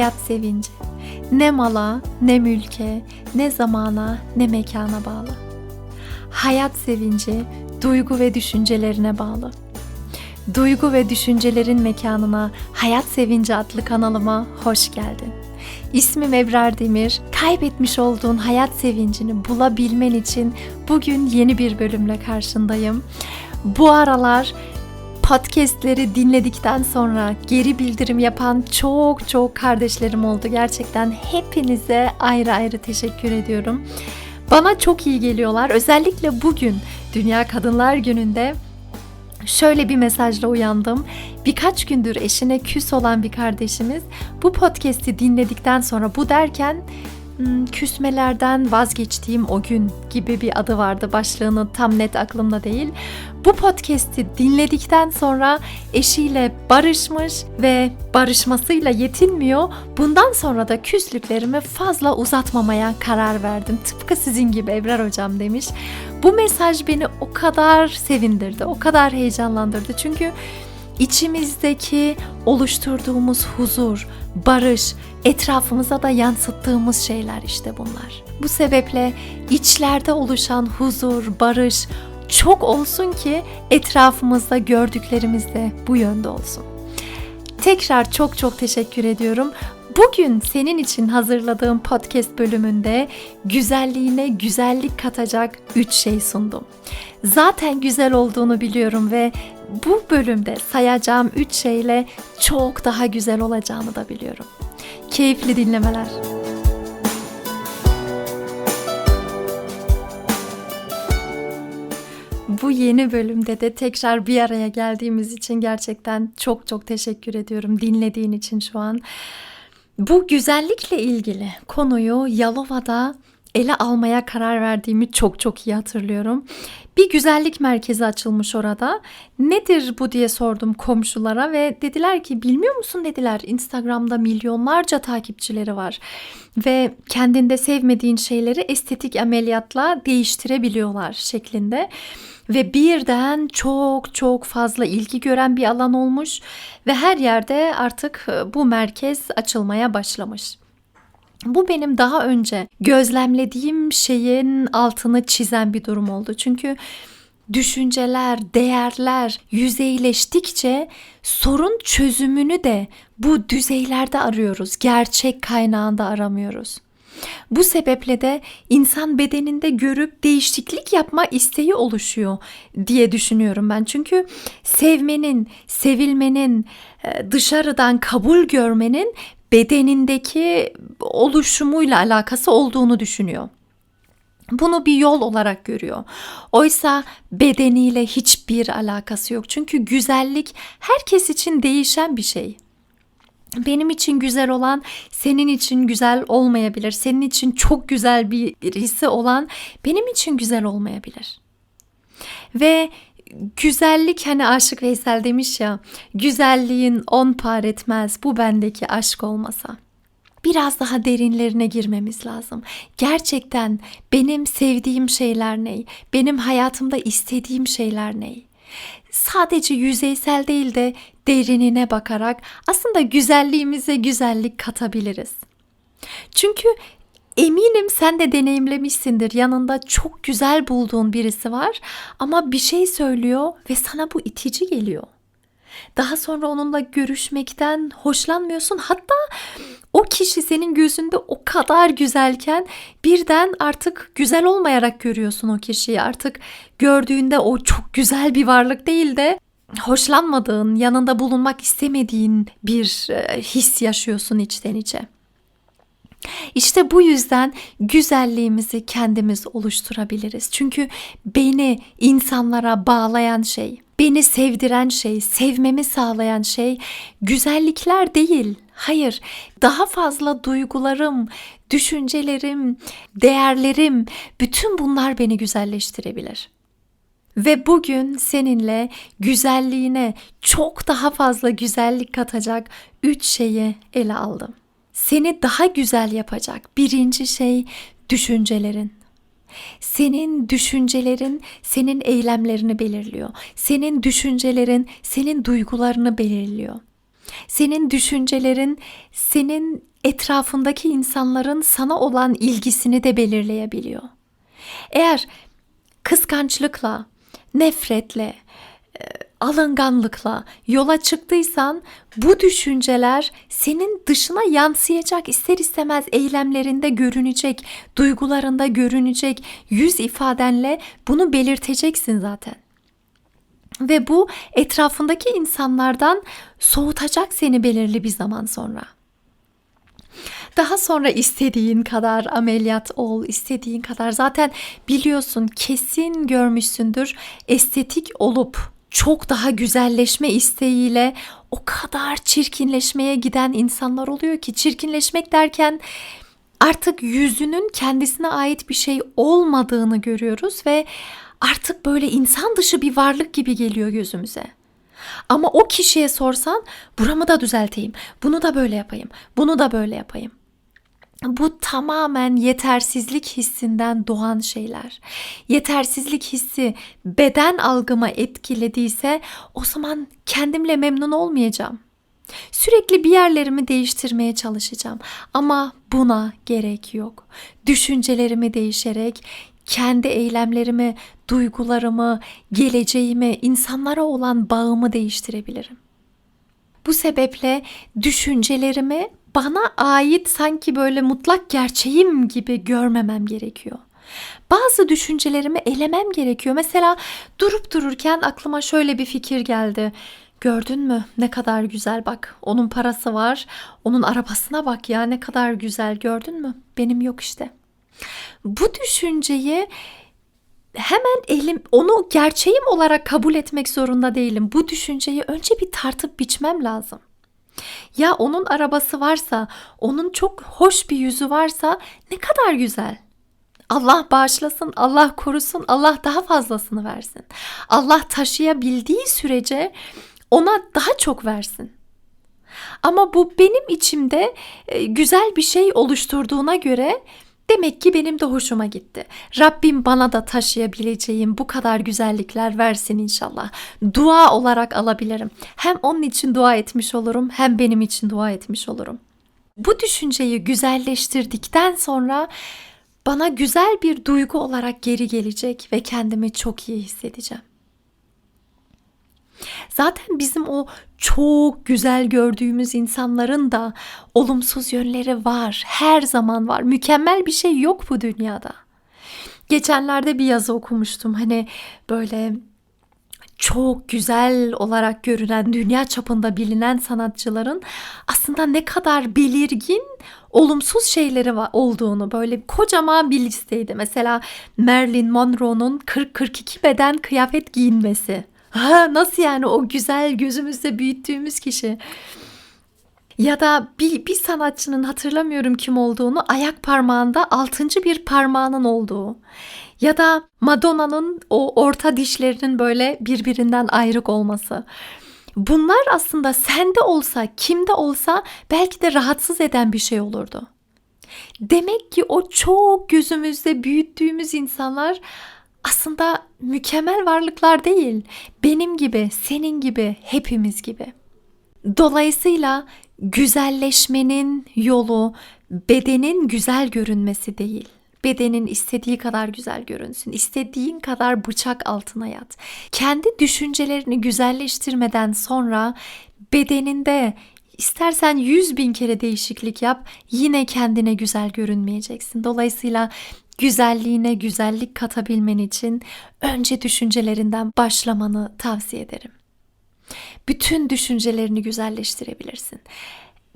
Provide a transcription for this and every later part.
hayat sevinci. Ne mala, ne mülke, ne zamana, ne mekana bağlı. Hayat sevinci duygu ve düşüncelerine bağlı. Duygu ve düşüncelerin mekanına Hayat Sevinci adlı kanalıma hoş geldin. İsmim Ebrar Demir. Kaybetmiş olduğun hayat sevincini bulabilmen için bugün yeni bir bölümle karşındayım. Bu aralar podcastleri dinledikten sonra geri bildirim yapan çok çok kardeşlerim oldu. Gerçekten hepinize ayrı ayrı teşekkür ediyorum. Bana çok iyi geliyorlar. Özellikle bugün Dünya Kadınlar Günü'nde şöyle bir mesajla uyandım. Birkaç gündür eşine küs olan bir kardeşimiz bu podcast'i dinledikten sonra bu derken küsmelerden vazgeçtiğim o gün gibi bir adı vardı. Başlığını tam net aklımda değil. Bu podcast'i dinledikten sonra eşiyle barışmış ve barışmasıyla yetinmiyor. Bundan sonra da küslüklerimi fazla uzatmamaya karar verdim. Tıpkı sizin gibi Ebrar hocam demiş. Bu mesaj beni o kadar sevindirdi, o kadar heyecanlandırdı. Çünkü içimizdeki oluşturduğumuz huzur, barış, etrafımıza da yansıttığımız şeyler işte bunlar. Bu sebeple içlerde oluşan huzur, barış çok olsun ki etrafımızda gördüklerimiz de bu yönde olsun. Tekrar çok çok teşekkür ediyorum. Bugün senin için hazırladığım podcast bölümünde güzelliğine güzellik katacak 3 şey sundum. Zaten güzel olduğunu biliyorum ve bu bölümde sayacağım 3 şeyle çok daha güzel olacağını da biliyorum. Keyifli dinlemeler. Bu yeni bölümde de tekrar bir araya geldiğimiz için gerçekten çok çok teşekkür ediyorum dinlediğin için şu an. Bu güzellikle ilgili konuyu Yalova'da ele almaya karar verdiğimi çok çok iyi hatırlıyorum. Bir güzellik merkezi açılmış orada. Nedir bu diye sordum komşulara ve dediler ki bilmiyor musun dediler Instagram'da milyonlarca takipçileri var. Ve kendinde sevmediğin şeyleri estetik ameliyatla değiştirebiliyorlar şeklinde ve birden çok çok fazla ilgi gören bir alan olmuş ve her yerde artık e, bu merkez açılmaya başlamış. Bu benim daha önce gözlemlediğim şeyin altını çizen bir durum oldu. Çünkü düşünceler, değerler yüzeyleştikçe sorun çözümünü de bu düzeylerde arıyoruz. Gerçek kaynağında aramıyoruz. Bu sebeple de insan bedeninde görüp değişiklik yapma isteği oluşuyor diye düşünüyorum ben. Çünkü sevmenin, sevilmenin, e, dışarıdan kabul görmenin bedenindeki oluşumuyla alakası olduğunu düşünüyor. Bunu bir yol olarak görüyor. Oysa bedeniyle hiçbir alakası yok. Çünkü güzellik herkes için değişen bir şey. Benim için güzel olan senin için güzel olmayabilir. Senin için çok güzel bir birisi olan benim için güzel olmayabilir. Ve güzellik hani Aşık Veysel demiş ya güzelliğin on par etmez bu bendeki aşk olmasa. Biraz daha derinlerine girmemiz lazım. Gerçekten benim sevdiğim şeyler ne? Benim hayatımda istediğim şeyler ne? sadece yüzeysel değil de derinine bakarak aslında güzelliğimize güzellik katabiliriz. Çünkü eminim sen de deneyimlemişsindir. Yanında çok güzel bulduğun birisi var ama bir şey söylüyor ve sana bu itici geliyor. Daha sonra onunla görüşmekten hoşlanmıyorsun. Hatta o kişi senin gözünde o kadar güzelken birden artık güzel olmayarak görüyorsun o kişiyi. Artık gördüğünde o çok güzel bir varlık değil de hoşlanmadığın, yanında bulunmak istemediğin bir e, his yaşıyorsun içten içe. İşte bu yüzden güzelliğimizi kendimiz oluşturabiliriz. Çünkü beni insanlara bağlayan şey, beni sevdiren şey, sevmemi sağlayan şey güzellikler değil. Hayır, daha fazla duygularım, düşüncelerim, değerlerim, bütün bunlar beni güzelleştirebilir. Ve bugün seninle güzelliğine çok daha fazla güzellik katacak üç şeyi ele aldım. Seni daha güzel yapacak birinci şey düşüncelerin. Senin düşüncelerin senin eylemlerini belirliyor. Senin düşüncelerin senin duygularını belirliyor. Senin düşüncelerin senin etrafındaki insanların sana olan ilgisini de belirleyebiliyor. Eğer kıskançlıkla, nefretle, alınganlıkla yola çıktıysan bu düşünceler senin dışına yansıyacak ister istemez eylemlerinde görünecek, duygularında görünecek, yüz ifadenle bunu belirteceksin zaten. Ve bu etrafındaki insanlardan soğutacak seni belirli bir zaman sonra. Daha sonra istediğin kadar ameliyat ol, istediğin kadar zaten biliyorsun kesin görmüşsündür estetik olup çok daha güzelleşme isteğiyle o kadar çirkinleşmeye giden insanlar oluyor ki çirkinleşmek derken artık yüzünün kendisine ait bir şey olmadığını görüyoruz ve artık böyle insan dışı bir varlık gibi geliyor gözümüze. Ama o kişiye sorsan buramı da düzelteyim, bunu da böyle yapayım, bunu da böyle yapayım. Bu tamamen yetersizlik hissinden doğan şeyler. Yetersizlik hissi beden algıma etkilediyse o zaman kendimle memnun olmayacağım. Sürekli bir yerlerimi değiştirmeye çalışacağım ama buna gerek yok. Düşüncelerimi değişerek kendi eylemlerimi, duygularımı, geleceğimi, insanlara olan bağımı değiştirebilirim. Bu sebeple düşüncelerimi bana ait sanki böyle mutlak gerçeğim gibi görmemem gerekiyor. Bazı düşüncelerimi elemem gerekiyor. Mesela durup dururken aklıma şöyle bir fikir geldi. Gördün mü ne kadar güzel bak onun parası var onun arabasına bak ya ne kadar güzel gördün mü benim yok işte. Bu düşünceyi hemen elim onu gerçeğim olarak kabul etmek zorunda değilim. Bu düşünceyi önce bir tartıp biçmem lazım. Ya onun arabası varsa, onun çok hoş bir yüzü varsa ne kadar güzel. Allah bağışlasın, Allah korusun, Allah daha fazlasını versin. Allah taşıyabildiği sürece ona daha çok versin. Ama bu benim içimde e, güzel bir şey oluşturduğuna göre Demek ki benim de hoşuma gitti. Rabbim bana da taşıyabileceğim bu kadar güzellikler versin inşallah. Dua olarak alabilirim. Hem onun için dua etmiş olurum hem benim için dua etmiş olurum. Bu düşünceyi güzelleştirdikten sonra bana güzel bir duygu olarak geri gelecek ve kendimi çok iyi hissedeceğim. Zaten bizim o çok güzel gördüğümüz insanların da olumsuz yönleri var. Her zaman var. Mükemmel bir şey yok bu dünyada. Geçenlerde bir yazı okumuştum. Hani böyle çok güzel olarak görünen, dünya çapında bilinen sanatçıların aslında ne kadar belirgin olumsuz şeyleri olduğunu böyle kocaman bir listeydi. Mesela Marilyn Monroe'nun 40-42 beden kıyafet giyinmesi. Ha, nasıl yani o güzel gözümüzde büyüttüğümüz kişi. Ya da bir, bir sanatçının hatırlamıyorum kim olduğunu ayak parmağında altıncı bir parmağının olduğu. Ya da Madonna'nın o orta dişlerinin böyle birbirinden ayrık olması. Bunlar aslında sende olsa, kimde olsa belki de rahatsız eden bir şey olurdu. Demek ki o çok gözümüzde büyüttüğümüz insanlar aslında mükemmel varlıklar değil. Benim gibi, senin gibi, hepimiz gibi. Dolayısıyla güzelleşmenin yolu bedenin güzel görünmesi değil. Bedenin istediği kadar güzel görünsün. istediğin kadar bıçak altına yat. Kendi düşüncelerini güzelleştirmeden sonra bedeninde istersen yüz bin kere değişiklik yap yine kendine güzel görünmeyeceksin. Dolayısıyla güzelliğine güzellik katabilmen için önce düşüncelerinden başlamanı tavsiye ederim. Bütün düşüncelerini güzelleştirebilirsin.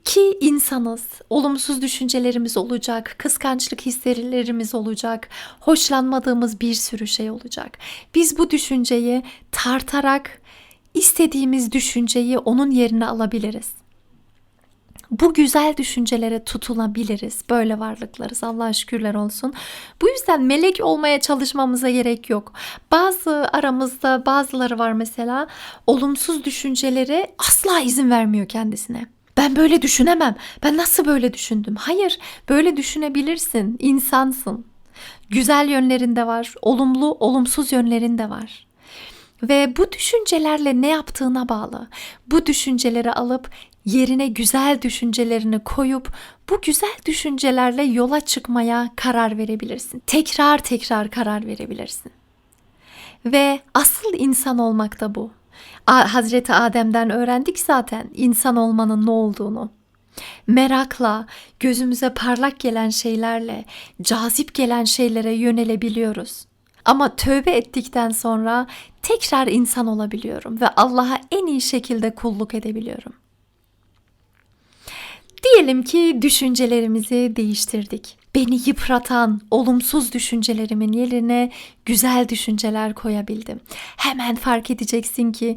Ki insanız, olumsuz düşüncelerimiz olacak, kıskançlık hislerimiz olacak, hoşlanmadığımız bir sürü şey olacak. Biz bu düşünceyi tartarak istediğimiz düşünceyi onun yerine alabiliriz bu güzel düşüncelere tutulabiliriz. Böyle varlıklarız. Allah'a şükürler olsun. Bu yüzden melek olmaya çalışmamıza gerek yok. Bazı aramızda bazıları var mesela olumsuz düşüncelere asla izin vermiyor kendisine. Ben böyle düşünemem. Ben nasıl böyle düşündüm? Hayır, böyle düşünebilirsin. İnsansın. Güzel yönlerinde var, olumlu, olumsuz yönlerinde var. Ve bu düşüncelerle ne yaptığına bağlı. Bu düşünceleri alıp yerine güzel düşüncelerini koyup bu güzel düşüncelerle yola çıkmaya karar verebilirsin. Tekrar tekrar karar verebilirsin. Ve asıl insan olmak da bu. Hazreti Adem'den öğrendik zaten insan olmanın ne olduğunu. Merakla, gözümüze parlak gelen şeylerle, cazip gelen şeylere yönelebiliyoruz. Ama tövbe ettikten sonra tekrar insan olabiliyorum ve Allah'a en iyi şekilde kulluk edebiliyorum. Diyelim ki düşüncelerimizi değiştirdik. Beni yıpratan olumsuz düşüncelerimin yerine güzel düşünceler koyabildim. Hemen fark edeceksin ki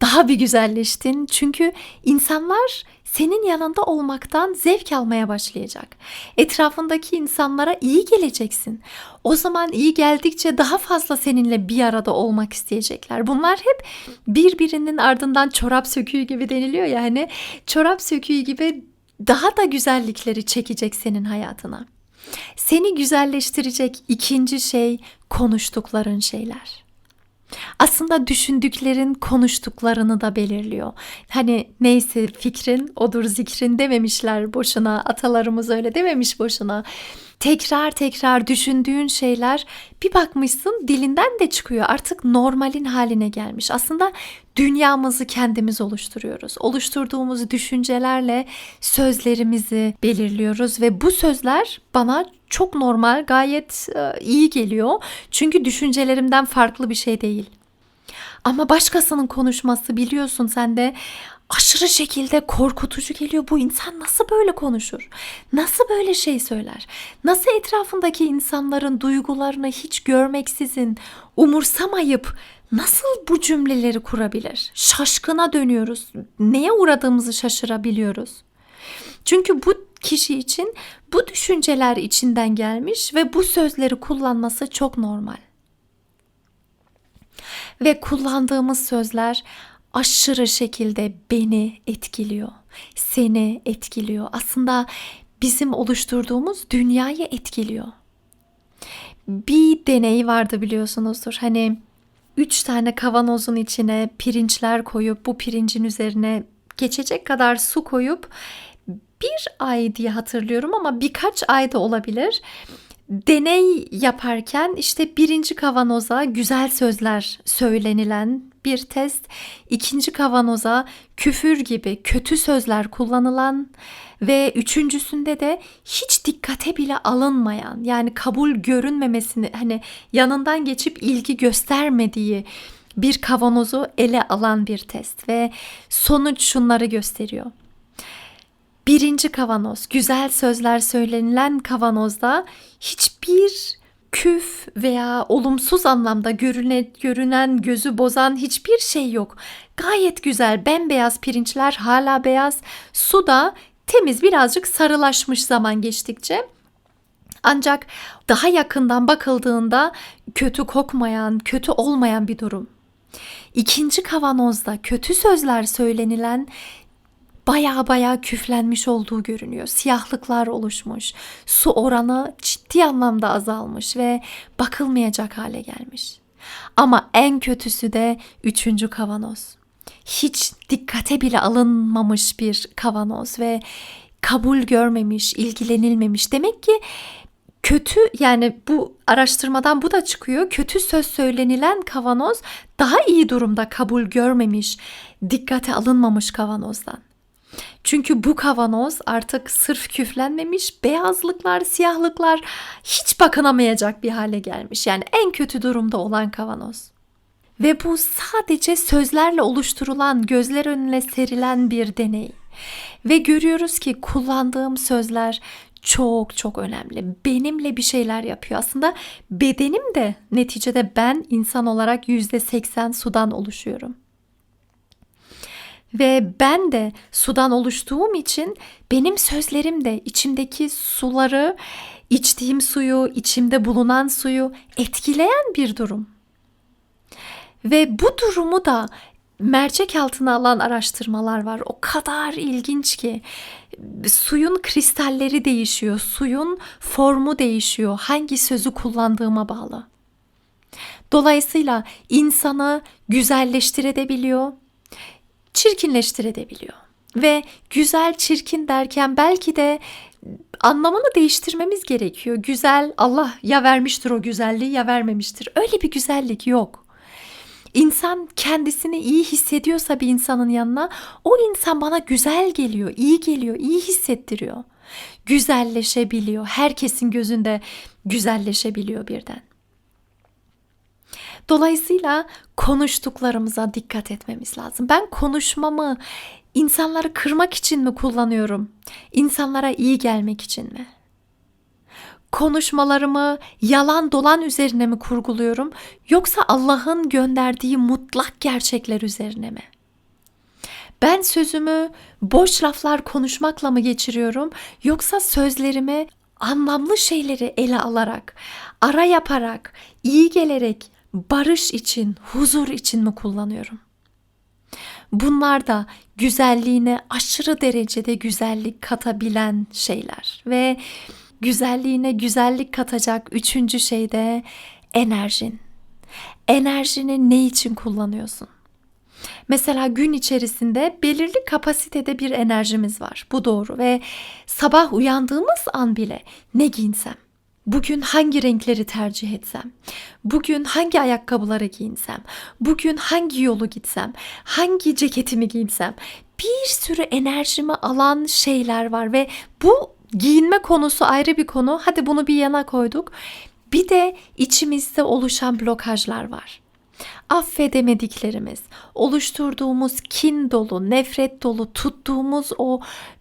daha bir güzelleştin. Çünkü insanlar senin yanında olmaktan zevk almaya başlayacak. Etrafındaki insanlara iyi geleceksin. O zaman iyi geldikçe daha fazla seninle bir arada olmak isteyecekler. Bunlar hep birbirinin ardından çorap söküğü gibi deniliyor ya hani çorap söküğü gibi daha da güzellikleri çekecek senin hayatına. Seni güzelleştirecek ikinci şey konuştukların şeyler. Aslında düşündüklerin konuştuklarını da belirliyor. Hani neyse fikrin odur zikrin dememişler boşuna. Atalarımız öyle dememiş boşuna. Tekrar tekrar düşündüğün şeyler bir bakmışsın dilinden de çıkıyor. Artık normalin haline gelmiş. Aslında dünyamızı kendimiz oluşturuyoruz. Oluşturduğumuz düşüncelerle sözlerimizi belirliyoruz ve bu sözler bana çok normal, gayet e, iyi geliyor. Çünkü düşüncelerimden farklı bir şey değil. Ama başkasının konuşması biliyorsun sen de aşırı şekilde korkutucu geliyor. Bu insan nasıl böyle konuşur? Nasıl böyle şey söyler? Nasıl etrafındaki insanların duygularını hiç görmeksizin, umursamayıp nasıl bu cümleleri kurabilir? Şaşkına dönüyoruz. Neye uğradığımızı şaşırabiliyoruz. Çünkü bu kişi için bu düşünceler içinden gelmiş ve bu sözleri kullanması çok normal. Ve kullandığımız sözler aşırı şekilde beni etkiliyor. Seni etkiliyor. Aslında bizim oluşturduğumuz dünyayı etkiliyor. Bir deney vardı biliyorsunuzdur. Hani üç tane kavanozun içine pirinçler koyup bu pirincin üzerine geçecek kadar su koyup bir ay diye hatırlıyorum ama birkaç ayda olabilir. Deney yaparken işte birinci kavanoza güzel sözler söylenilen bir test, ikinci kavanoza küfür gibi kötü sözler kullanılan ve üçüncüsünde de hiç dikkate bile alınmayan yani kabul görünmemesini hani yanından geçip ilgi göstermediği bir kavanozu ele alan bir test ve sonuç şunları gösteriyor. Birinci kavanoz, güzel sözler söylenilen kavanozda hiçbir küf veya olumsuz anlamda görüne, görünen, gözü bozan hiçbir şey yok. Gayet güzel, bembeyaz pirinçler hala beyaz. Su da temiz, birazcık sarılaşmış zaman geçtikçe. Ancak daha yakından bakıldığında kötü kokmayan, kötü olmayan bir durum. İkinci kavanozda kötü sözler söylenilen baya baya küflenmiş olduğu görünüyor. Siyahlıklar oluşmuş. Su oranı ciddi anlamda azalmış ve bakılmayacak hale gelmiş. Ama en kötüsü de üçüncü kavanoz. Hiç dikkate bile alınmamış bir kavanoz ve kabul görmemiş, ilgilenilmemiş. Demek ki kötü yani bu araştırmadan bu da çıkıyor. Kötü söz söylenilen kavanoz daha iyi durumda kabul görmemiş, dikkate alınmamış kavanozdan. Çünkü bu kavanoz artık sırf küflenmemiş, beyazlıklar, siyahlıklar hiç bakınamayacak bir hale gelmiş. Yani en kötü durumda olan kavanoz. Ve bu sadece sözlerle oluşturulan, gözler önüne serilen bir deney. Ve görüyoruz ki kullandığım sözler çok çok önemli. Benimle bir şeyler yapıyor. Aslında bedenim de neticede ben insan olarak %80 sudan oluşuyorum. Ve ben de sudan oluştuğum için benim sözlerim de içimdeki suları, içtiğim suyu, içimde bulunan suyu etkileyen bir durum. Ve bu durumu da mercek altına alan araştırmalar var. O kadar ilginç ki suyun kristalleri değişiyor, suyun formu değişiyor. Hangi sözü kullandığıma bağlı. Dolayısıyla insanı güzelleştirebiliyor, çirkinleştirebiliyor. Ve güzel, çirkin derken belki de anlamını değiştirmemiz gerekiyor. Güzel Allah ya vermiştir o güzelliği ya vermemiştir. Öyle bir güzellik yok. İnsan kendisini iyi hissediyorsa bir insanın yanına o insan bana güzel geliyor, iyi geliyor, iyi hissettiriyor. Güzelleşebiliyor. Herkesin gözünde güzelleşebiliyor birden. Dolayısıyla konuştuklarımıza dikkat etmemiz lazım. Ben konuşmamı insanları kırmak için mi kullanıyorum? İnsanlara iyi gelmek için mi? Konuşmalarımı yalan dolan üzerine mi kurguluyorum yoksa Allah'ın gönderdiği mutlak gerçekler üzerine mi? Ben sözümü boş laflar konuşmakla mı geçiriyorum yoksa sözlerimi anlamlı şeyleri ele alarak, ara yaparak, iyi gelerek, barış için, huzur için mi kullanıyorum? Bunlar da güzelliğine aşırı derecede güzellik katabilen şeyler ve güzelliğine güzellik katacak üçüncü şey de enerjin. Enerjini ne için kullanıyorsun? Mesela gün içerisinde belirli kapasitede bir enerjimiz var. Bu doğru ve sabah uyandığımız an bile ne giyinsem, bugün hangi renkleri tercih etsem, bugün hangi ayakkabıları giyinsem, bugün hangi yolu gitsem, hangi ceketimi giyinsem bir sürü enerjimi alan şeyler var ve bu giyinme konusu ayrı bir konu. Hadi bunu bir yana koyduk. Bir de içimizde oluşan blokajlar var. Affedemediklerimiz, oluşturduğumuz kin dolu, nefret dolu, tuttuğumuz o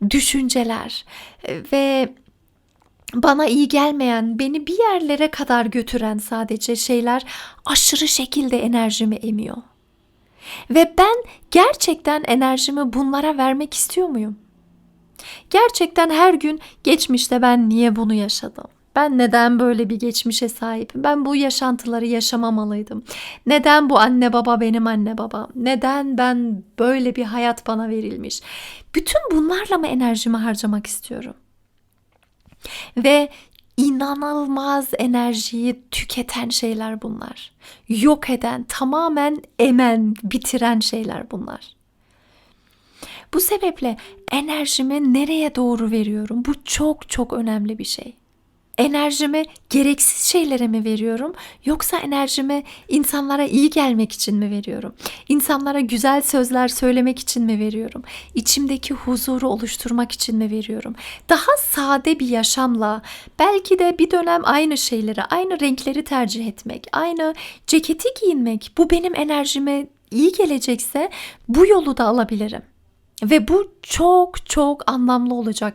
düşünceler e, ve bana iyi gelmeyen, beni bir yerlere kadar götüren sadece şeyler aşırı şekilde enerjimi emiyor. Ve ben gerçekten enerjimi bunlara vermek istiyor muyum? Gerçekten her gün geçmişte ben niye bunu yaşadım? Ben neden böyle bir geçmişe sahipim? Ben bu yaşantıları yaşamamalıydım. Neden bu anne baba benim anne babam? Neden ben böyle bir hayat bana verilmiş? Bütün bunlarla mı enerjimi harcamak istiyorum? Ve inanılmaz enerjiyi tüketen şeyler bunlar. Yok eden, tamamen emen, bitiren şeyler bunlar. Bu sebeple enerjimi nereye doğru veriyorum? Bu çok çok önemli bir şey enerjimi gereksiz şeylere mi veriyorum yoksa enerjimi insanlara iyi gelmek için mi veriyorum? İnsanlara güzel sözler söylemek için mi veriyorum? İçimdeki huzuru oluşturmak için mi veriyorum? Daha sade bir yaşamla belki de bir dönem aynı şeyleri, aynı renkleri tercih etmek, aynı ceketi giyinmek bu benim enerjime iyi gelecekse bu yolu da alabilirim. Ve bu çok çok anlamlı olacak.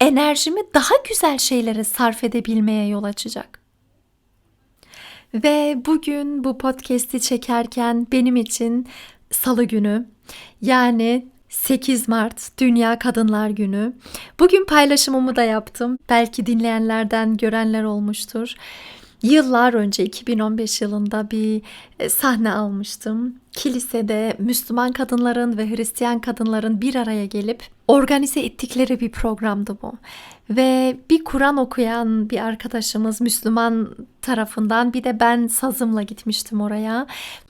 Enerjimi daha güzel şeylere sarf edebilmeye yol açacak. Ve bugün bu podcast'i çekerken benim için salı günü yani 8 Mart Dünya Kadınlar Günü. Bugün paylaşımımı da yaptım. Belki dinleyenlerden görenler olmuştur. Yıllar önce 2015 yılında bir e, sahne almıştım. Kilisede Müslüman kadınların ve Hristiyan kadınların bir araya gelip organize ettikleri bir programdı bu. Ve bir Kur'an okuyan bir arkadaşımız Müslüman tarafından bir de ben sazımla gitmiştim oraya.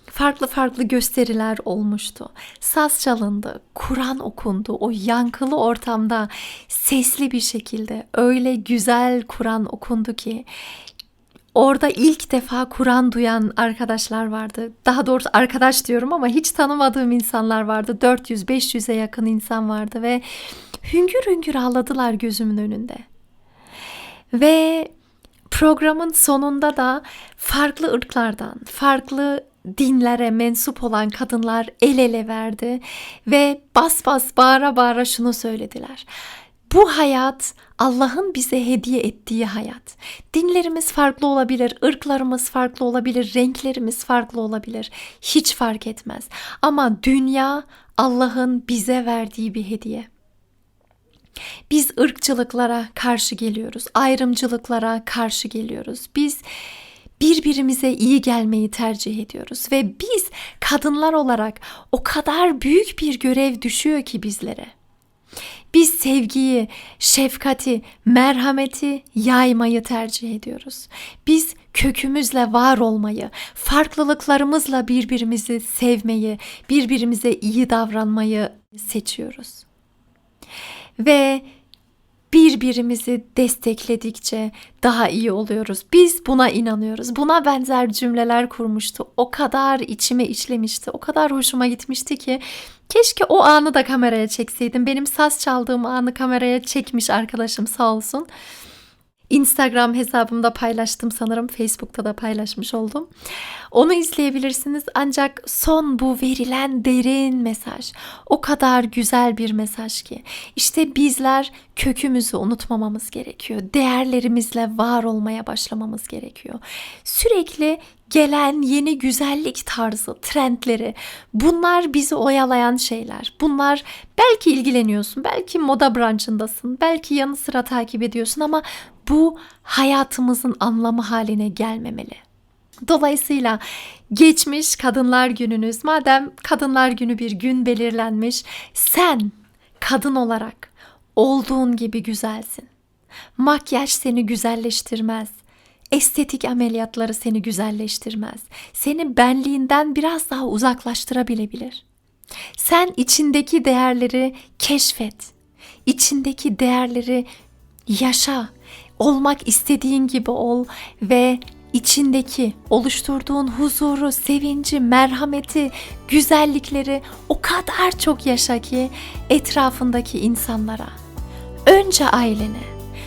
Farklı farklı gösteriler olmuştu. Saz çalındı, Kur'an okundu. O yankılı ortamda sesli bir şekilde öyle güzel Kur'an okundu ki Orada ilk defa Kur'an duyan arkadaşlar vardı. Daha doğrusu arkadaş diyorum ama hiç tanımadığım insanlar vardı. 400-500'e yakın insan vardı ve hüngür hüngür ağladılar gözümün önünde. Ve programın sonunda da farklı ırklardan, farklı dinlere mensup olan kadınlar el ele verdi ve bas bas bağıra bağıra şunu söylediler. Bu hayat Allah'ın bize hediye ettiği hayat. Dinlerimiz farklı olabilir, ırklarımız farklı olabilir, renklerimiz farklı olabilir. Hiç fark etmez. Ama dünya Allah'ın bize verdiği bir hediye. Biz ırkçılıklara karşı geliyoruz, ayrımcılıklara karşı geliyoruz. Biz birbirimize iyi gelmeyi tercih ediyoruz ve biz kadınlar olarak o kadar büyük bir görev düşüyor ki bizlere. Biz sevgiyi, şefkati, merhameti yaymayı tercih ediyoruz. Biz kökümüzle var olmayı, farklılıklarımızla birbirimizi sevmeyi, birbirimize iyi davranmayı seçiyoruz. ve birbirimizi destekledikçe daha iyi oluyoruz. Biz buna inanıyoruz. Buna benzer cümleler kurmuştu. O kadar içime işlemişti. O kadar hoşuma gitmişti ki keşke o anı da kameraya çekseydim. Benim saz çaldığım anı kameraya çekmiş arkadaşım sağ olsun. Instagram hesabımda paylaştım sanırım. Facebook'ta da paylaşmış oldum. Onu izleyebilirsiniz. Ancak son bu verilen derin mesaj o kadar güzel bir mesaj ki. İşte bizler kökümüzü unutmamamız gerekiyor. Değerlerimizle var olmaya başlamamız gerekiyor. Sürekli gelen yeni güzellik tarzı, trendleri bunlar bizi oyalayan şeyler. Bunlar belki ilgileniyorsun, belki moda branşındasın, belki yanı sıra takip ediyorsun ama bu hayatımızın anlamı haline gelmemeli. Dolayısıyla geçmiş Kadınlar Gününüz, madem Kadınlar Günü bir gün belirlenmiş, sen kadın olarak olduğun gibi güzelsin. Makyaj seni güzelleştirmez. Estetik ameliyatları seni güzelleştirmez. Seni benliğinden biraz daha uzaklaştırabilebilir. Sen içindeki değerleri keşfet. İçindeki değerleri yaşa. Olmak istediğin gibi ol ve içindeki oluşturduğun huzuru, sevinci, merhameti, güzellikleri o kadar çok yaşa ki etrafındaki insanlara, önce ailene,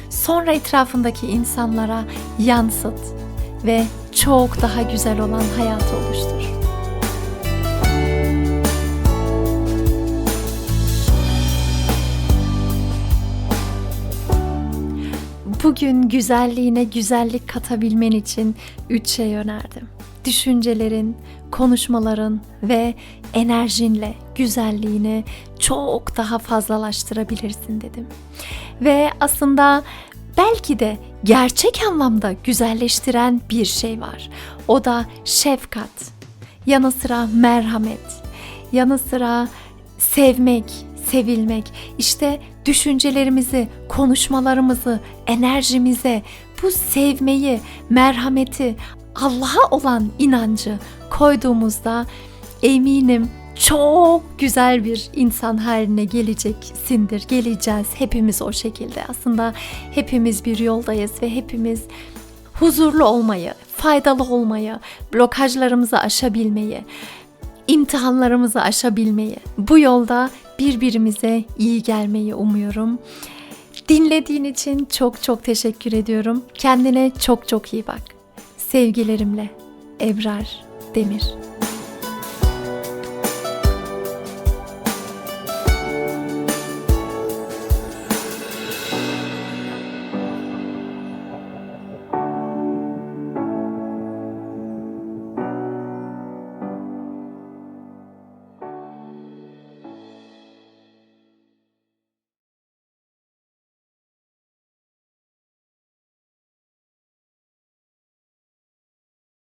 sonra etrafındaki insanlara yansıt ve çok daha güzel olan hayatı oluştur. Bugün güzelliğine güzellik katabilmen için üç şey önerdim. Düşüncelerin, konuşmaların ve enerjinle güzelliğini çok daha fazlalaştırabilirsin dedim. Ve aslında belki de gerçek anlamda güzelleştiren bir şey var. O da şefkat. Yanı sıra merhamet. Yanı sıra sevmek, sevilmek. İşte düşüncelerimizi, konuşmalarımızı, enerjimize bu sevmeyi, merhameti, Allah'a olan inancı koyduğumuzda eminim çok güzel bir insan haline geleceksindir. Geleceğiz hepimiz o şekilde. Aslında hepimiz bir yoldayız ve hepimiz huzurlu olmayı, faydalı olmayı, blokajlarımızı aşabilmeyi, imtihanlarımızı aşabilmeyi, bu yolda birbirimize iyi gelmeyi umuyorum. Dinlediğin için çok çok teşekkür ediyorum. Kendine çok çok iyi bak. Sevgilerimle Ebrar Demir.